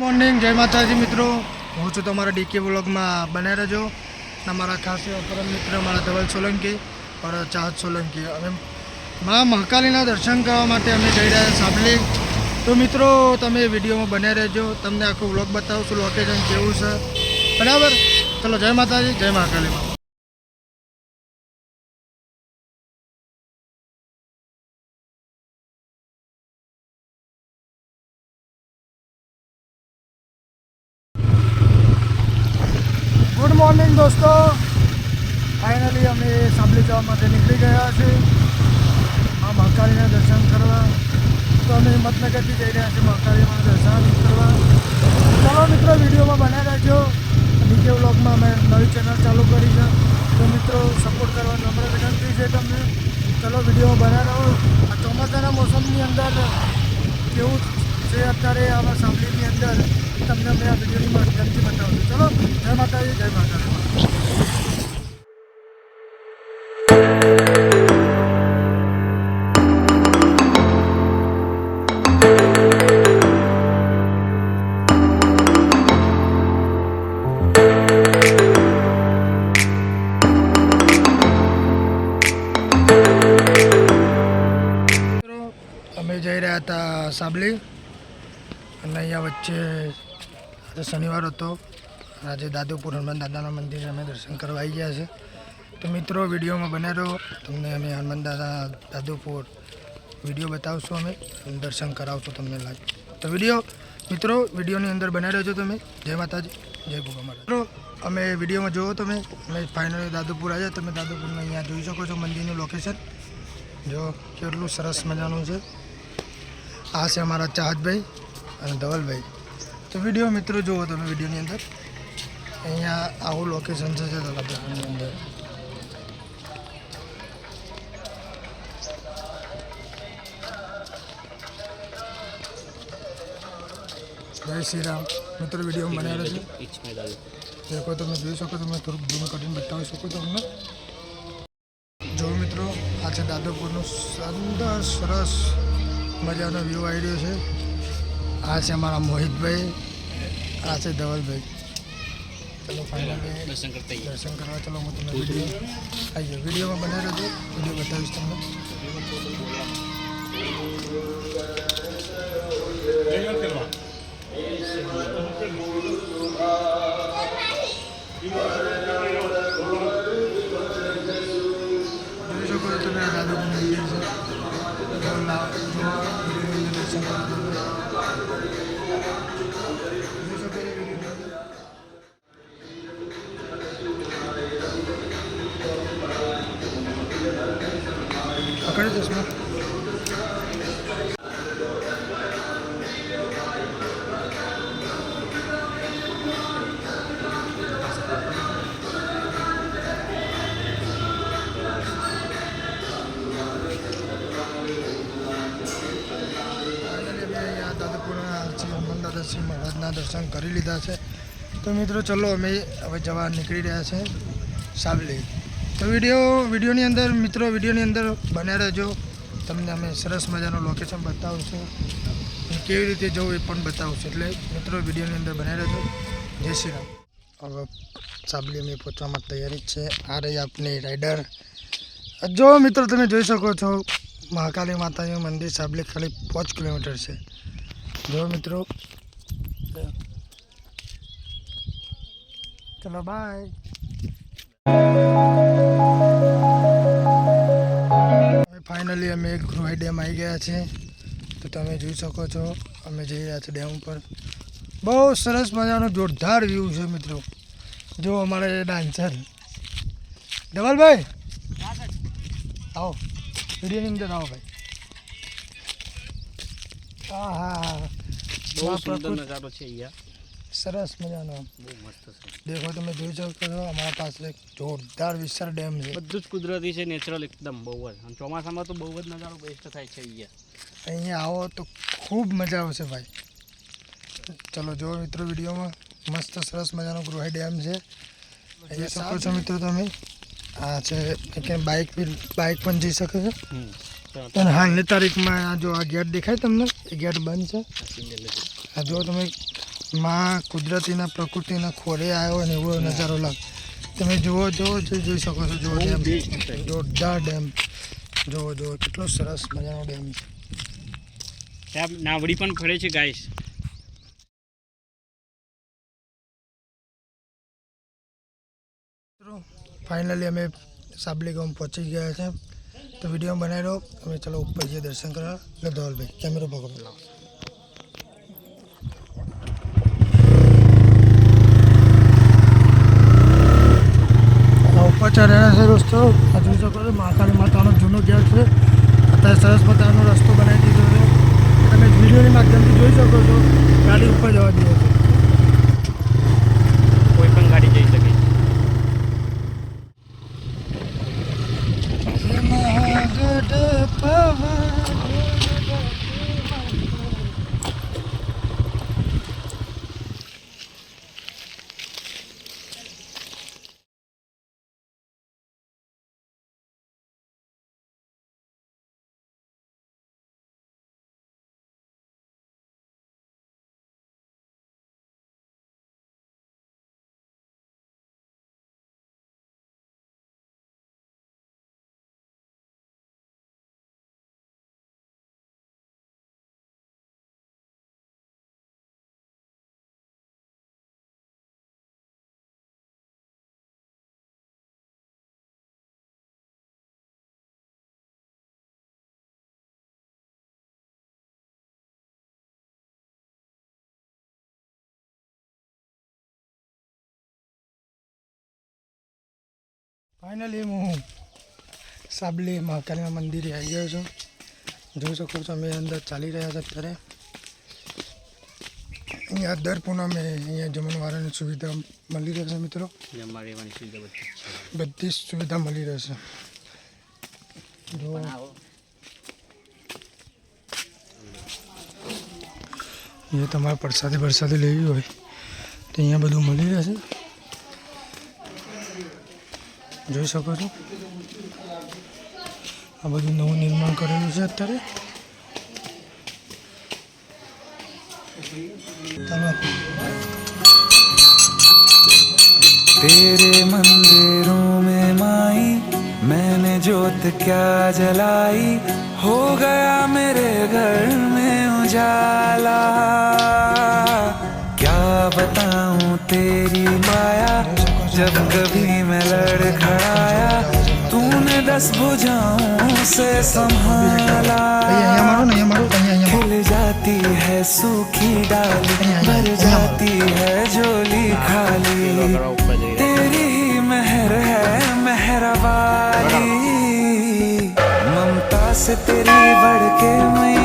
Morning જય માતાજી મિત્રો. હું છું તમારા ડીકે બ્લોગમાં બનાવી રહેજો. અને મારા ખાસ પરમ મિત્ર મારા ધવલ સોલંકી પર ચાહત સોલંકી. અમે મા મહાકાલીના દર્શન કરવા માટે અમે જઈ રહ્યા સાંભળી. તો મિત્રો, તમે વિડીયોમાં બનાવી રહેજો. તમને આખો બ્લોગ બતાવું છું લોકેશન કેવું છે. બરાબર? ચલો, જય માતાજી, જય મહાકાલી. મોર્નિંગ દોસ્તો. ફાઇનલી અમે સાંભળી જવા માટે નીકળી ગયા છીએ. આ મહાકાળીના દર્શન કરવા. તો અમે હિંમતનગરથી જઈ રહ્યા છીએ મહાકાળીમાં દર્શન કરવા. ચાલો મિત્રો, વિડીયોમાં બનાવી રાખજો નીચે વ્લોગમાં અમે નવી ચેનલ ચાલુ કરી છે. તો મિત્રો સપોર્ટ કરવાની નમ્ર વિનંતી છે તમને. ચલો, વિડીયોમાં બનાવી રહો. આ ચોમાસાના મોસમની અંદર કેવું છે અત્યારે આમાં સાંભળીની અંદર? તમને અમે આ વિડીયોની માધ્યમથી બતાવું રહ્યા હતા સાબલી. અને અહીંયા વચ્ચે શનિવાર હતો. આજે દાદુપુર હનુમાન દાદાના મંદિરે અમે દર્શન કરવા આવી ગયા છે. તો મિત્રો, વિડીયોમાં બને રહો. તમને અમે હનુમાન દાદા, દાદુપુર વીડિયો બતાવશું અમે. દર્શન કરાવશું તમને લાગે તો વીડિયો, મિત્રો, વિડીયોની અંદર બનાવી છો તમે. જય માતાજી. જય ભોગા માતા અમે વિડીયોમાં જુઓ તમે. અમે ફાઇનલી દાદુપુર આવ્યા. તમે દાદુપુરને અહીંયા જોઈ શકો છો મંદિરનું લોકેશન જો કેટલું સરસ મજાનું છે. આ છે અમારા ચાહતભાઈ અને ધવલભાઈ. તો વીડિયો મિત્રો જુઓ તમે વિડીયોની અંદર. અહીંયા આવું લોકેશન છે ધવલભાઈની અંદર. જય શ્રી રામ. મિત્રો વીડિયો બનાવેલો છે. દેખો તમે જોઈ શકો તમે થોડુંક ઝૂમ કરીને બતાવી શકો તમને. જો મિત્રો, આ છે દાદોપુરનું સુંદર, સરસ મજાનો વ્યૂ આવી રહ્યો છે. આ છે અમારા મોહિતભાઈ આ છે ધવલભાઈ. ચલો ફાઇનલી. દર્શન કરવા ચલો હું તમને વીડિયો આવી ગયો વિડીયોમાં બનાવી રહ્યો વીડિયો બતાવીશ તમને. હનુમાન દાદા શ્રી મહારાજના દર્શન કરી લીધા છે તો મિત્રો, ચલો અમે હવે જવા નીકળી રહ્યા છે સાવલી. તો વીડિયો, વિડીયોની અંદર, મિત્રો, વિડીયોની અંદર બન્યા રહેજો. તમને અમે સરસ મજાનું લોકેશન બતાવશું. કેવી રીતે જવું એ પણ બતાવશું. એટલે, મિત્રો, વિડીયોની અંદર બન્યા રહેજો. જય શ્રી રામ. હવે સાબલી અમે પહોંચવામાં તૈયારી છે. આ રહી આપની રાઈડર જો, મિત્રો, તમે જોઈ શકો છો મહાકાલી માતાજીનું મંદિર સાબલી ખાલી પાંચ કિલોમીટર છે. જો, મિત્રો. ચલો બાય ફાઇનલી અમે ગ્રોહાઈ ડેમ આવી ગયા છે. તો તમે જોઈ શકો છો અમે જઈ રહ્યા છીએ ડેમ ઉપર. બહુ સરસ મજાનો જોરદાર વ્યૂ છે મિત્રો. જો અમારે ડાન્સર ધવલભાઈ! આવો. વિડીયોની અંદર આવો ભાઈ. હા હા બહુ સુંદર નજારો છે અહીંયા. સરસ મજાનો. બહુ મસ્ત દેખો તમે જોઈ શકો છો અમારા પાસે એક જોરદાર વિશાળ ડેમ છે. બધું જ કુદરતી છે નેચરલ એકદમ બહુ જ. અને ચોમાસામાં તો બહુ જ નજારો બેસ્ટ થાય છે અહીંયા. અહીંયા આવો તો ખૂબ મજા આવશે ભાઈ. ચલો જો મિત્રો વિડીયોમાં. મસ્ત સરસ મજાનો ગૃહાઈ ડેમ છે. અહીંયા શકો છો મિત્રો તમે. હા છે કે બાઇક બી બાઇક પણ જઈ શકે છે. હા હાલની તારીખમાં આ જો આ ગેટ દેખાય તમને? એ ગેટ બંધ છે. આ જો. તમે માં કુદરતીના પ્રકૃતિના ખોરે આવ્યો અને ને એવો નજારો લાગ તમે જુઓ જુઓ જોઈ શકો છો જુઓ ડેમ. જોરદાર ડેમ. જુઓ જુઓ કેટલો સરસ મજાનો ડેમ છે. ત્યાં નાવડી પણ ફરે છે ગાઈસ ફાઇનલી અમે સાબલી ગામ પહોંચી ગયા છે. તો વીડિયો બનાવી દો અમે ચલો ઉપર જઈએ દર્શન કરવા. લે ધવલભાઈ કેમેરો પકડો. આ ઉપર રહ્યા છે રસ્તો. આ જોઈ શકો છો, મહાકાળી માતાનો જૂનો ગેટ છે. અત્યારે સરસ મજાનો રસ્તો બનાવી દીધો છે. તમે વિડીયોની માધ્યમથી જોઈ શકો છો. ગાડી ઉપર જવા દીધો છે કોઈ પણ ગાડી જઈ શકે છે ફાઇનલી હું સાબલી મહાકાલીના મંદિરે આવી ગયો છું. જોઈ શકો છો, અમે અંદર ચાલી રહ્યા છે અત્યારે. અહીંયા દર પૂનમે અહીંયા જમણવારાની સુવિધા મળી રહેશે, મિત્રો. બધી જ સુવિધા મળી રહેશે. જો. એ તમારે પ્રસાદી પ્રસાદી લેવી હોય તો અહીંયા બધું મળી રહેશે. જોઈ શકો છો આ બધું નવું નિર્માણ કરેલું છે અત્યારે ચાલો तेरे मंदिरों में माई मैंने जोत क्या जलाई हो गया मेरे घर में उजाला क्या बताऊँ तेरी माया जब कभी मैं लड़खड़ाया तूने दस बुझाऊं से संभाला। खिल जाती है सूखी डाली भर जाती है झोली खाली। तेरी ही मेहर है मेहरबारी ममता से तेरी बढ़ के मैं